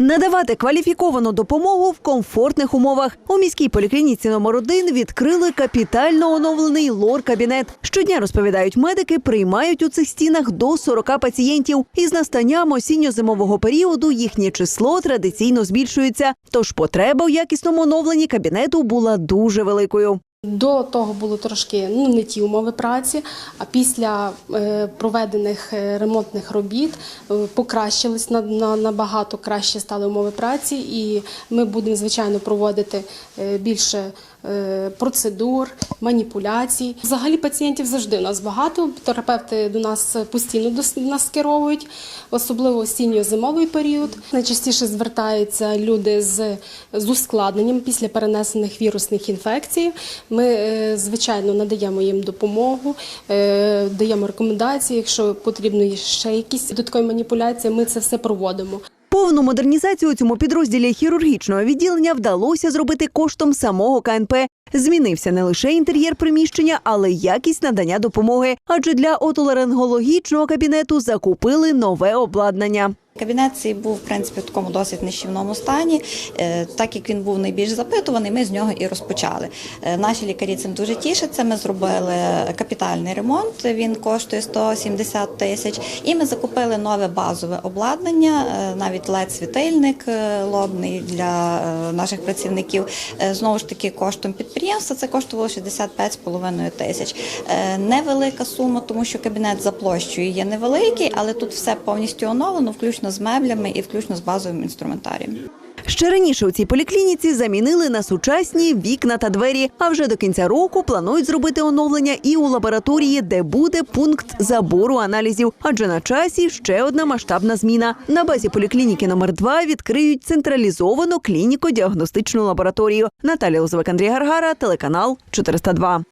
Надавати кваліфіковану допомогу в комфортних умовах. У міській поліклініці номер 1 відкрили капітально оновлений лор-кабінет. Щодня розповідають медики, приймають у цих стінах до 40 пацієнтів. Із настанням осінньо-зимового періоду їхнє число традиційно збільшується. Тож потреба у якісному оновленні кабінету була дуже великою. До того були трошки ну не ті умови праці. А після е, проведених е, ремонтних робіт е, покращились на, на набагато краще стали умови праці, і ми будемо звичайно проводити більше процедур, маніпуляцій. Взагалі пацієнтів завжди у нас багато. Терапевти до нас постійно до нас скеровують, особливо осінньо-зимовий період. Найчастіше звертаються люди з, з ускладненням після перенесених вірусних інфекцій. Ми, е, звичайно, надаємо їм допомогу, е, даємо рекомендації. Якщо потрібно ще якісь додаткові маніпуляції, ми це все проводимо. Повну модернізацію цьому підрозділі хірургічного відділення вдалося зробити коштом самого КНП. Змінився не лише інтер'єр приміщення, але й якість надання допомоги. Адже для отоларингологічного кабінету закупили нове обладнання. Кабінет цей був в принципі в такому досить нищівному стані. Е, Так як він був найбільш запитуваний, ми з нього і розпочали. Е, Наші лікарі цим дуже тішаться. Ми зробили капітальний ремонт. Він коштує 170 тисяч. І ми закупили нове базове обладнання, е, навіть led світильник лобний для наших працівників. Знову ж таки, коштом підприємства це коштувало 65,5 тисяч. Е, Невелика сума, тому що кабінет за площею є невеликий, але тут все повністю оновлено, включно з меблями і включно з базовим інструментарієм. Ще раніше у цій поліклініці замінили на сучасні вікна та двері. А вже до кінця року планують зробити оновлення і у лабораторії, де буде пункт забору аналізів. Адже на часі ще одна масштабна зміна. На базі поліклініки номер 2 відкриють централізовану клініко-діагностичну лабораторію. Наталія Лозовик, Андрій Гаргара, телеканал 402.